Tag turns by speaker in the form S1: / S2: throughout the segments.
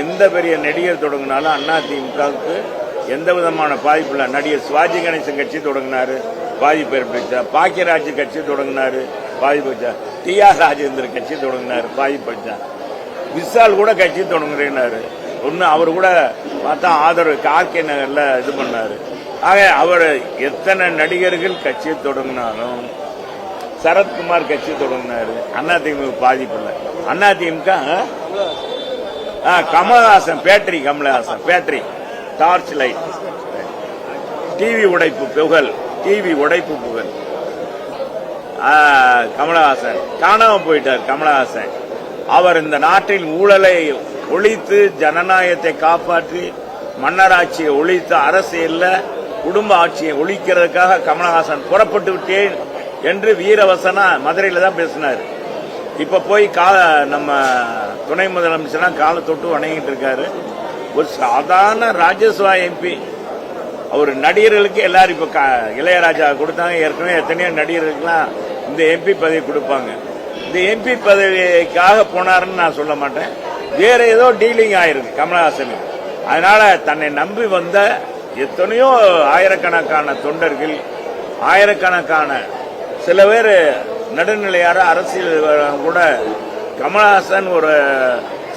S1: எந்த பெரிய நடிகர் தொடங்கினாலும் அண்ணா திமுகவுக்கு எந்த விதமான பாதிப்பு இல்லை. நடிகர் சிவாஜி கணேசன் கட்சி தொடங்கினாரு பாதிப்பு ஏற்படுத்தா பாக்கியராஜ் கட்சி தொடங்கினாரு பாதிப்பு வச்சா டி ஆர் ராஜேந்திர கட்சி தொடங்கினார் பாதிப்பு வச்சா விஷால் கூட கட்சி தொடங்குறேன்னாரு. ஒன்று அவர் கூட பார்த்தா ஆதரவு கார்கே நகரில் இது பண்ணார். ஆக அவர் எத்தனை நடிகர்கள் கட்சியை தொடங்கினாலும் சரத்குமார் கட்சி தொடங்கினாரு. அதிமுக பாதிப்பு இல்லை. AIADMK Kamalahaasan battery Kamalahaasan battery torch light TV உடைப்பு புகழ். டிவி உடைப்பு புகழ். கமலஹாசன். காணாம போயிட்டார் கமலஹாசன். அவர் இந்த நாட்டில் ஊழலை ஒழித்து ஜனநாயகத்தை காப்பாற்றி மன்னராட்சியை ஒழித்து அரசியல்ல குடும்ப ஆட்சியை ஒழிக்கிறதுக்காக கமலஹாசன் புறப்பட்டு விட்டேன் என்று வீரவசனா மதுரையில் தான் பேசினார். இப்ப போய் கா நம்ம துணை முதலமைச்சராக காலை தொட்டு வணங்கிட்டு இருக்காரு. ஒரு சாதாரண ராஜ்யசபா எம்பி அவர் நடிகர்களுக்கு எல்லாரும் இப்ப க- இளையராஜா கொடுத்தாங்க. ஏற்கனவே எத்தனையோ நடிகர்களுக்கெல்லாம் இந்த எம்பி பதவி கொடுப்பாங்க. இந்த எம்பி பதவிக்காக போனாருன்னு நான் சொல்ல மாட்டேன். வேற ஏதோ டீலிங் ஆயிருக்கு கமலஹாசனுக்கு அதனால தன்னை நம்பி வந்த எத்தனையோ ஆயிரக்கணக்கான தொண்டர்கள் ஆயிரக்கணக்கான சில பேர் நடுநிலையார அரசியல் கூட கமல்ஹாசன் ஒரு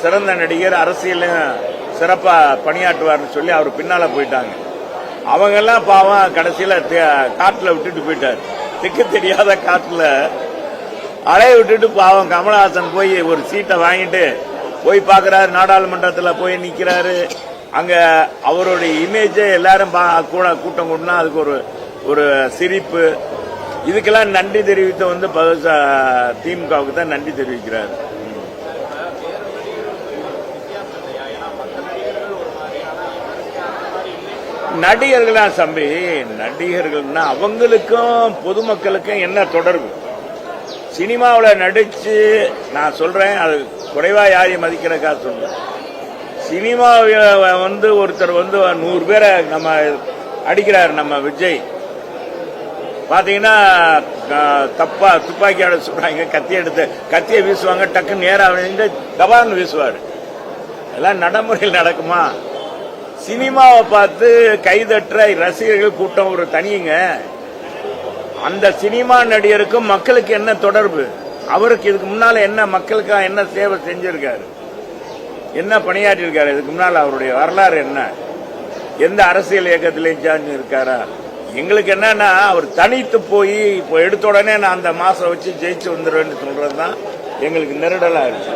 S1: சிறந்த நடிகர் அரசியலையும் சிறப்பாக பணியாற்றுவார்னு சொல்லி அவர் பின்னால் போயிட்டாங்க. அவங்கெல்லாம் பாவம் கடைசியில் காட்டில் விட்டுட்டு போயிட்டார். திக்கு தெரியாத காட்டில் அலைய விட்டுட்டு பாவம் கமல்ஹாசன் போய் ஒரு சீட்டை வாங்கிட்டு போய் பார்க்குறாரு நாடாளுமன்றத்தில் போய் நிற்கிறாரு அங்கே அவருடைய இமேஜை எல்லாரும் பா- கூட கூட்டம் கூட்டினா அதுக்கு ஒரு ஒரு சிரிப்பு இதுக்கெல்லாம் நன்றி தெரிவித்த வந்து திமுகவுக்கு தான் நன்றி தெரிவிக்கிறார். நடிகர்களா தம்பி நடிகர்கள்னா அவங்களுக்கும் பொதுமக்களுக்கும் என்ன தொடர்பு? சினிமாவில் நடிச்சு நான் சொல்றேன் அது குறைவா யாரையும் மதிக்கிறக்கா சொல்றேன் சினிமாவில் வந்து ஒருத்தர் வந்து நூறு பேரை நம்ம அடிக்கிறார் நம்ம விஜய். பார்த்தீங்கன்னா தப்பா துப்பாக்கியோட சொல்றாங்க கத்தி எடுத்து கத்தியை வீசுவாங்க டக்குன்னு நேராக தபான்னு வீசுவார் வீசுவாரு. எல்லாம் நடைமுறையில் நடக்குமா? சினிமாவை பார்த்து கைதட்டுற ரசிகர்கள் கூட்டம் ஒரு தனியுங்க அந்த சினிமா நடிகருக்கும் மக்களுக்கு என்ன தொடர்பு? அவருக்கு இதுக்கு முன்னால என்ன மக்களுக்காக என்ன சேவை செஞ்சிருக்காரு? என்ன பணியாற்றிருக்காரு இதுக்கு முன்னால் அவருடைய வரலாறு என்ன? எந்த அரசியல் இயக்கத்திலையும் சார்ந்து இருக்காரா? எங்களுக்கு என்னன்னா அவர் தனித்து போய் இப்போ எடுத்த உடனே நான் அந்த மாசம் வச்சு ஜெயிச்சு வந்துடுவேன்னு சொல்றது தான் எங்களுக்கு நெருடலாக இருக்கு.